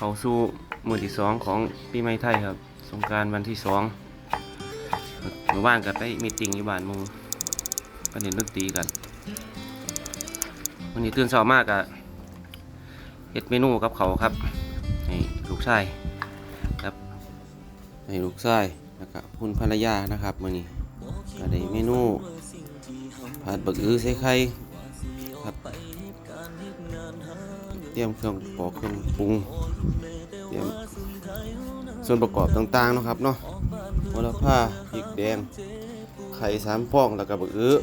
เข้าสู่มือที่สองของปีใหม่ไทยครับ สงกรารวันที่สองเมื่อวานก็ไปมีตติ้งอยู่บ้านหมูก็เห็นดนตรีกันวันนี้ตื่นเช้ามากอะเฮ็ดเมนูกับเขาครับให้ลูกชายครับให้ลูกชายแล้วก็คุณภรรยานะครับมื้อนี้ก็ได้เมนูผัดบักอื้อใส่ไข่ รียมเครื่องปอกเครื่องปรุงเตรียมส่วนประกอบต่างๆนะครับเนาะโหระพาพริกแดง ไข่สามฟองแล้วก็บักอื้อ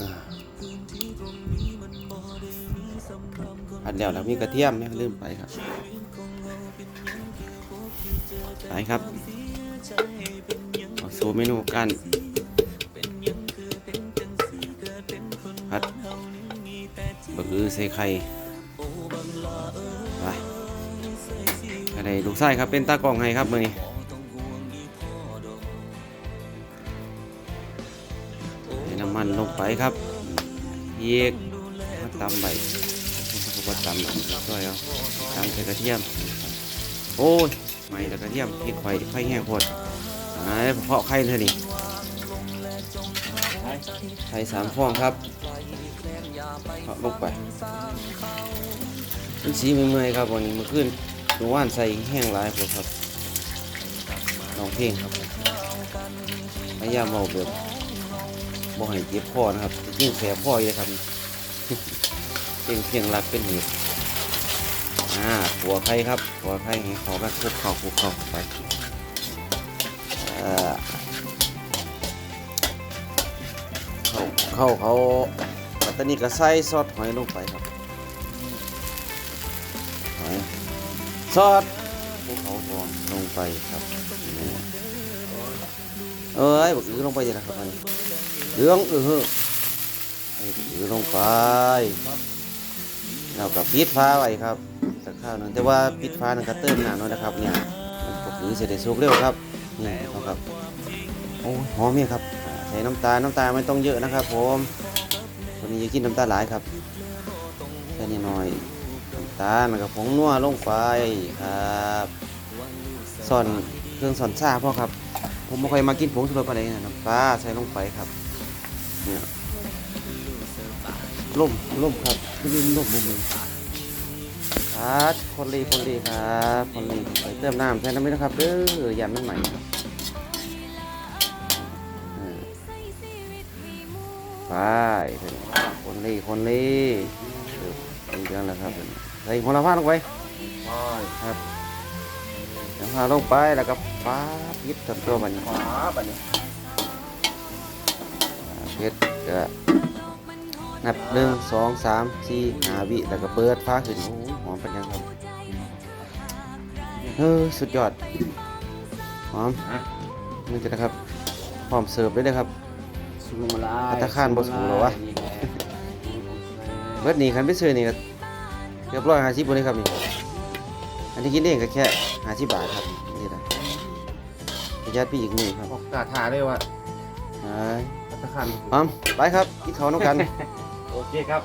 อ่าอันแล้วแล้วมีกระเทียมเนี่ยลืมไปครับไปครับเอาสู่เมนูกัน บักือใส่ไข่ไปอะไรลูกไส้ครับเป็นตากล้องให้ครับมือนี้ใส่น้ำมันลงไปครับเยกมาตำใบก็ตำช่วยเอาตำใส่กระเทียม โอ้ยไม่แล้วกระเทียมพริกไฟไฟแห้งโคตรอ่าเพาะไข่เท่านี้ไข่สามฟองครับ ลงไปมันสีเมื่อยๆครับวันนี้มื่อคืนเมื่อวานใส่แห้งหลายพวกครับลองเพลงครับพยายามเอาแบบบ่ให้เจ็บคอนะครับยิ่งแสบคออเลยครับเพลงเพียงรักเป็นเหตุอ่าหัวไข่ครับหัวไข่ให้เขาก็คลุกเข้าคุกเข้าไปเข้าเข้าเขา ตตานีก็ใส่ซอสหอยลงไปครับหอยซอสภูเขาทองลงไปครับเอ้ยบักอือลงไปเลยนะครับเหลืองเออเฮ้ออ้อลงไปแล้วก็ปิดฟ้าไว้ครับสักข้าวหนึงแต่ว่าปิดฟ้านั่นก็เติมน้ำหน่อยนะครับเนี่ยมันก็คือเสด็จสุกเร็วครับนี่นะครับโอ้หอมเนี่ยครับใส่น้ำตาลน้ำตาลไม่ต้องเยอะนะครับผม คนนี้จะกินน้ำตาลหลายครับแค่นี้หน่อยน้ำตาลแล้วก็ผงนัวลงไปครับส่วนเครื่องสอนซ่าพ่อครับ ผมไม่ค่อยมากินผงชูรสอะไรนะน้ำปลาใส่ลงไปครับเนี่ยล่มล่มครับขึ้นล่มมุมหนึงครับคนรีคนรีครับคนรีไปเติมน้ำใส่น้ำไม่นะครับเด้ออยำมันใหม่ ไปเพิ่นคนรีคนรีเออเป็นจังแล้วครับเพิ่นใส่หัวละพาลงไปครับหัวละพาลงไปแล้วก็ฟ้าพิษตันตัวมันฟ้าบันนี้เพชรก็นับหนึ่งสองสามสี่ห้าวิแล้วก็เปิดฟ้าขึ้นโอ้โหหอมเป็นยังครับเฮ้ยสุดยอดหอมนี่จะนะครับพร้อมเสิร์ฟเลยนะครับ สุกมาลาพัตตาคารบ่สูงหรอวะ เบิดนี้คันไปซื้อนี่ก็เรียบร้อยห้าสิบเลยครับนี่ อันที่กินเองก็แค่ห้าสิบบาทครับนี่นะประหยัดไปอีกหนึ่งครับกาถาเลยว่ะไปพัตตาคารพร้อมไปครับกินข้าวน้ำกันโอเคครับ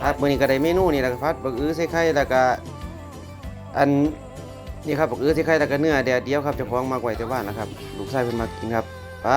ครับมื้อนี้ก็ได้เมนูนี่แหละครับพัดบักอื้อใส่ไข่แล้วก็อันนี่ครับบักอื้อใส่ไข่แล้วก็เนื้อแดดเดียวครับเจ้าของมากไว้แต่บ้านนะครับ ลูกชายเพิ่นมากินครับไป